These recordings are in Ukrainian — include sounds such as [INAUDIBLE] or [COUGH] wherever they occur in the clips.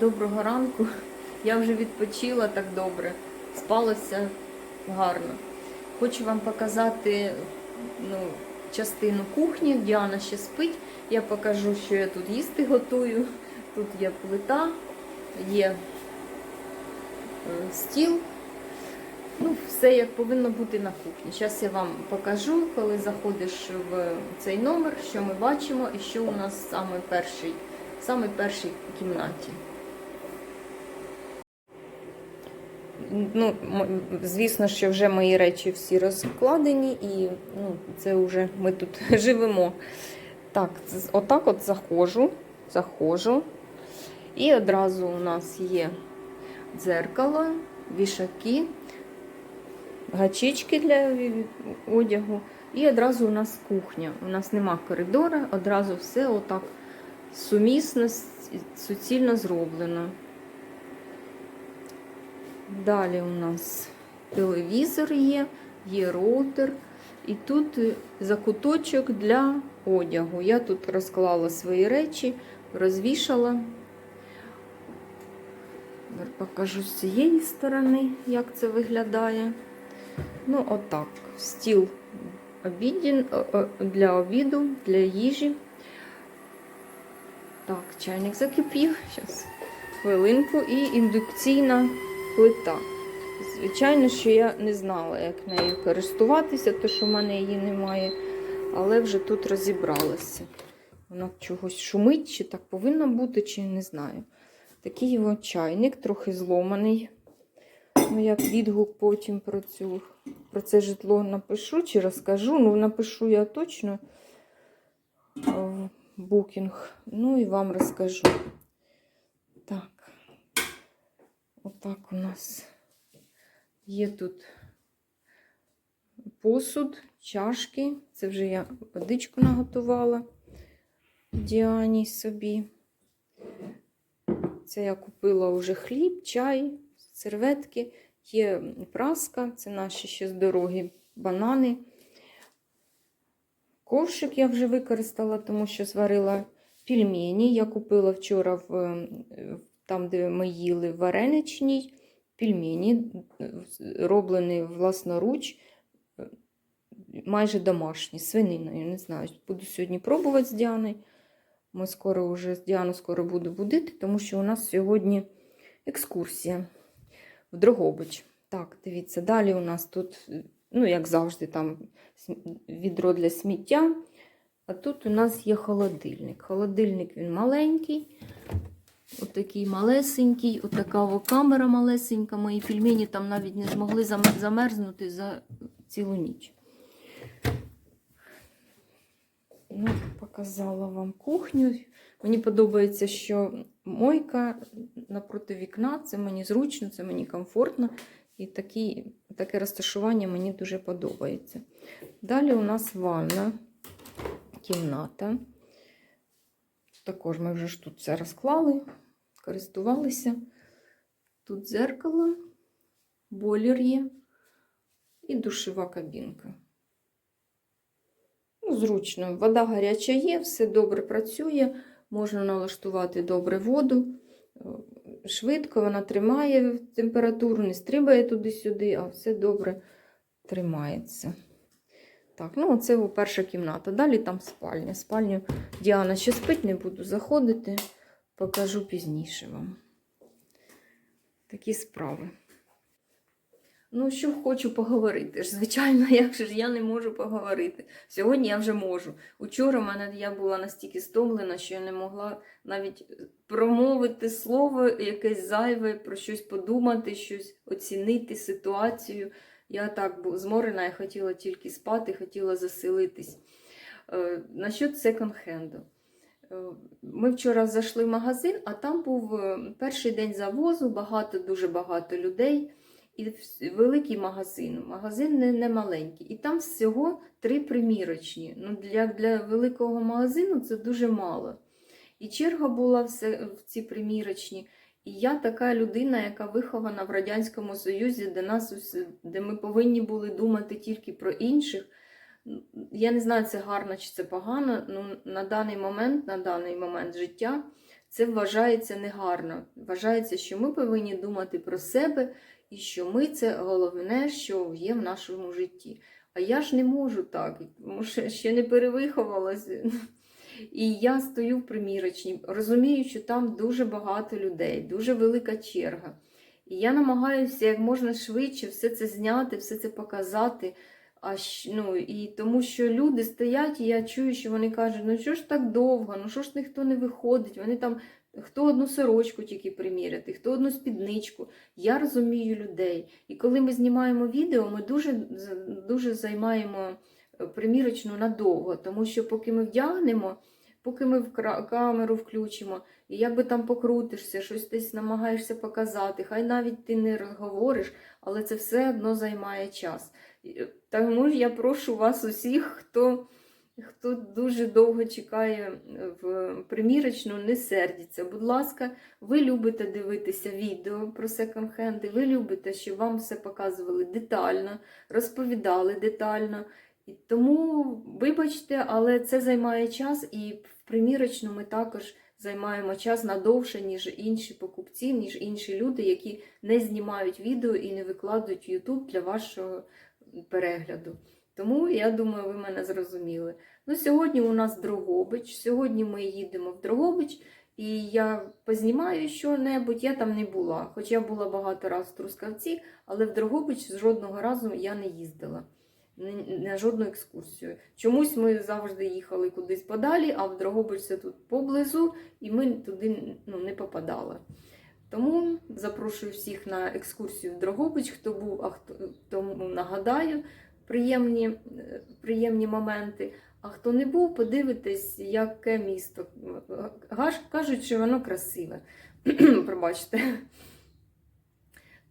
Доброго ранку. Я вже відпочила так добре. Спалося гарно. Хочу вам показати ну, частину кухні. Діана ще спить. Я покажу, що я тут їсти готую. Тут є плита, є е, стіл. Ну, все як повинно бути на кухні. Зараз я вам покажу, коли заходиш в цей номер, що ми бачимо і що у нас саме перший, саме першій кімнаті. Ну, звісно, що вже мої речі всі розкладені, і ну, це вже ми тут [LAUGHS] живемо. Так, отак от заходжу, заходжу. І одразу у нас є дзеркало, вішаки, гачечки для одягу. І одразу у нас кухня. У нас нема коридора, одразу все отак сумісно, суцільно зроблено. Далі у нас телевізор є, є роутер. І тут е, закуточок для одягу. Я тут розклала свої речі, розвішала. Покажу з цієї сторони, як це виглядає. Ну, отак. Стіл для обіду, для їжі. Так, чайник закипів. Зараз хвилинку. І індукційна плита. Звичайно, що я не знала, як нею користуватися, тому що в мене її немає. Але вже тут розібралася. Вона чогось шумить, чи так повинно бути, чи не знаю. Такий його чайник, трохи зломаний. Ну, як відгук потім про, цю, про це житло напишу чи розкажу. Ну, напишу я точно в букінг. Ну і вам розкажу. Так. Отак у нас є тут посуд, чашки. Це вже я водичку наготувала Діані собі. Це я купила вже хліб, чай, серветки, є праска, це наші ще з дороги банани. Ковшик я вже використала, тому що зварила пельмені. Я купила вчора в, там, де ми їли вареничній. Пельмені е, роблені власноруч, е, майже домашні, свининою. Не знаю, буду сьогодні пробувати з Діаною. Ми скоро вже з Діану скоро буду будити, тому що у нас сьогодні екскурсія в Дрогобич. Так, дивіться, далі у нас тут, ну, як завжди, там відро для сміття. А тут у нас є холодильник. Холодильник він маленький, отакий малесенький, отака камера малесенька. Мої пельмені там навіть не змогли замерзнути за цілу ніч. Ну, показала вам кухню. Мені подобається, що мойка напроти вікна, це мені зручно, це мені комфортно. І такі, таке розташування мені дуже подобається. Далі у нас ванна, кімната. Також ми вже ж тут все розклали, користувалися. Тут дзеркало, бойлер є і душова кабінка. Ну, зручно. Вода гаряча є, все добре працює, можна налаштувати добре воду. Швидко вона тримає температуру, не стрибає туди-сюди, а все добре тримається. Так, ну це перша кімната. Далі там спальня. Спальню Діана ще спить, не буду заходити, покажу пізніше вам. Такі справи. Ну, що хочу поговорити. Звичайно, [LAUGHS] як же ж я не можу поговорити. Сьогодні я вже можу. Учора мене я була настільки стомлена, що я не могла навіть промовити слово якесь зайве, про щось подумати, щось оцінити ситуацію. Я так зморена, я хотіла тільки спати, хотіла заселитись. Е, Насчет секонд-хенду. Е, Ми вчора зайшли в магазин, а там був е, перший день завозу, багато, дуже багато людей. І великий магазин. Магазин не, не маленький. І там всього три примірочні. Ну, для, для великого магазину це дуже мало. І черга була в ці примірочні. І я така людина, яка вихована в Радянському Союзі, де, нас, де ми повинні були думати тільки про інших. Я не знаю, це гарно чи це погано. Ну, на даний момент, на даний момент життя це вважається негарно. Вважається, що ми повинні думати про себе і що ми це головне, що є в нашому житті. А я ж не можу так, тому що ще не перевиховалася. І я стою в примірочній, розумію, що там дуже багато людей, дуже велика черга. І я намагаюся як можна швидше все це зняти, все це показати. А, ну, і тому що люди стоять, і я чую, що вони кажуть, ну що ж так довго, ну що ж ніхто не виходить, вони там хто одну сорочку тільки приміряти, хто одну спідничку. Я розумію людей. І коли ми знімаємо відео, ми дуже, дуже займаємо примірочну надовго, тому що поки ми вдягнемо, поки ми в камеру включимо, і як би там покрутишся, щось десь намагаєшся показати, хай навіть ти не говориш, але це все одно займає час. Е, Тому я прошу вас усіх, хто, хто дуже довго чекає е, в примірочну, не сердіться. Будь ласка, ви любите дивитися відео про секонд-хенди, ви любите, щоб вам все показували детально, розповідали детально. Тому, вибачте, але це займає час, і в примірочну ми також займаємо час надовше, ніж інші покупці, ніж інші люди, які не знімають відео і не викладають в YouTube для вашого перегляду. Тому я думаю, ви мене зрозуміли. Ну, сьогодні у нас Дрогобич. Сьогодні ми їдемо в Дрогобич, і я познімаю що-небудь. Я там не була. Хоч я була багато разів в Трускавці, але в Дрогобич жодного разу я не їздила. На жодну екскурсію. Чомусь ми завжди їхали кудись подалі, а в Дрогобич це тут поблизу, і ми туди ну, не попадали. Тому запрошую всіх на екскурсію в Дрогобич, хто був, а хто тому нагадаю приємні, е, приємні моменти. А хто не був, подивитесь, яке місто. Кажуть, що воно красиве. [CLEARS THROAT] Пробачте.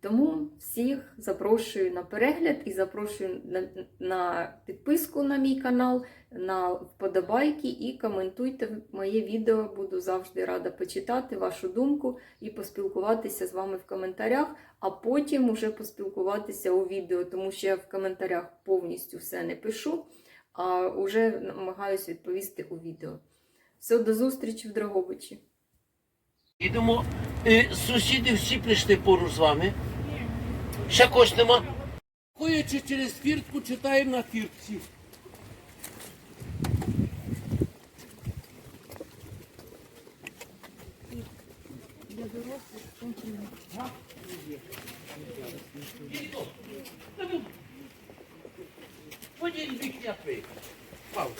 Тому всіх запрошую на перегляд і запрошую на, на підписку на мій канал, на вподобайки і коментуйте моє відео. Буду завжди рада почитати вашу думку і поспілкуватися з вами в коментарях, а потім уже поспілкуватися у відео, тому що я в коментарях повністю все не пишу, а вже намагаюся відповісти у відео. Все, до зустрічі в Дрогобичі. Їдемо. Е, сусіди всі прийшли поруч з вами. Ще когось нема. Ходячи через фіртку, читаємо на фіртці. Бік як ви. Павло.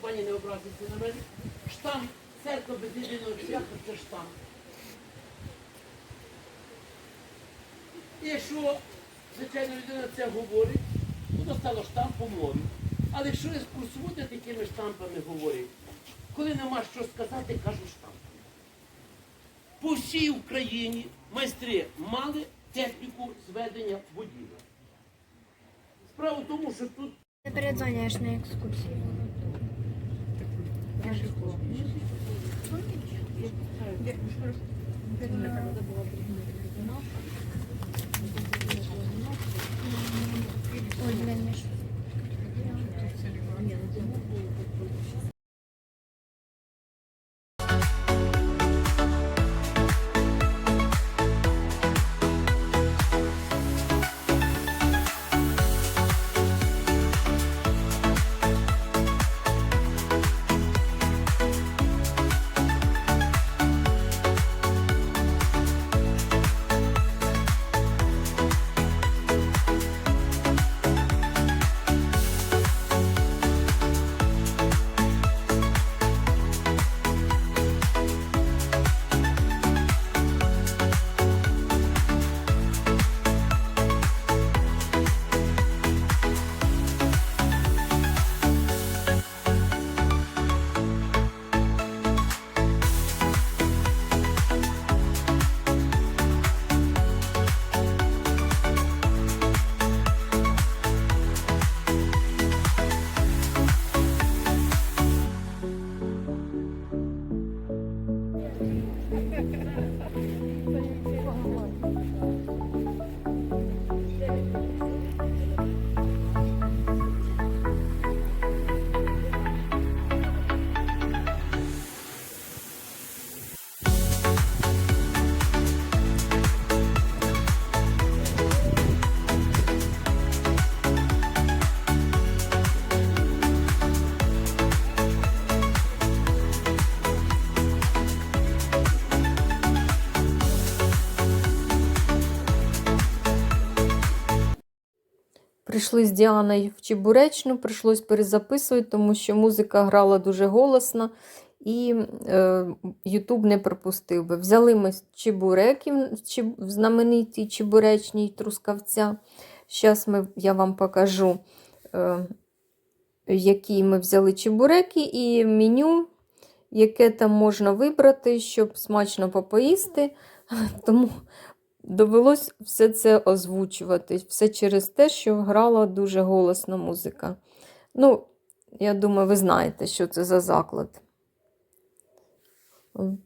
Пані не образиться на мене. Штам, церква без єдиного свята це штам. І якщо, звичайно, людина це говорить, то достало штамп по мові. Але якщо екскурсоводи такими штампами говорять, коли нема що сказати, кажу штамп. По всій Україні майстри мали техніку зведення будівель. Справа в тому, що тут Ти передзвонюєш на екскурсію. Ой, прийшли з Діаною в Чебуречну, прийшлось перезаписувати, тому що музика грала дуже голосно і е, не пропустив би. Взяли ми чебуреків, чеб- знаменитій чебуречній трускавця. Зараз я вам покажу, е, які ми взяли чебуреки, і меню, яке там можна вибрати, щоб смачно попоїсти. [LAUGHS] Тому довелось все це озвучувати. Все через те, що грала дуже голосна музика. Ну, я думаю, ви знаєте, що це за заклад.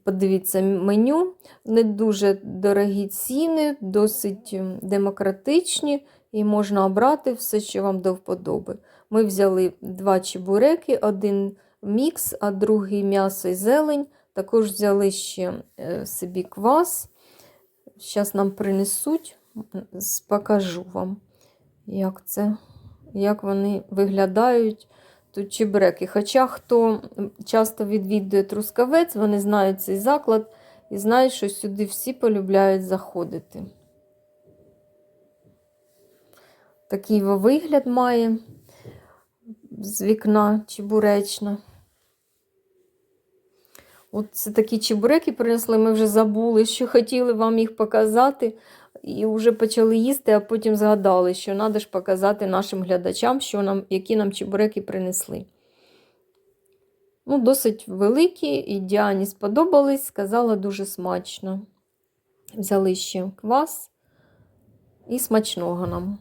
Подивіться меню. Не дуже дорогі ціни, досить ем, демократичні, і можна обрати все, що вам до вподоби. Ми взяли два чебуреки, один мікс, а другий м'ясо і зелень. Також взяли ще е, собі квас. Зараз нам принесуть, покажу вам, як це, як вони виглядають тут чебуреки. Хоча хто часто відвідує Трускавець, вони знають цей заклад і знають, що сюди всі полюбляють заходити. Такий вигляд має з вікна чебуречна. От це такі чебуреки принесли, ми вже забули, що хотіли вам їх показати. І вже почали їсти, а потім згадали, що треба ж показати нашим глядачам, що нам, які нам чебуреки принесли. Ну, Досить великі, і Діані сподобались, сказала дуже смачно. Взяли ще квас і смачного нам.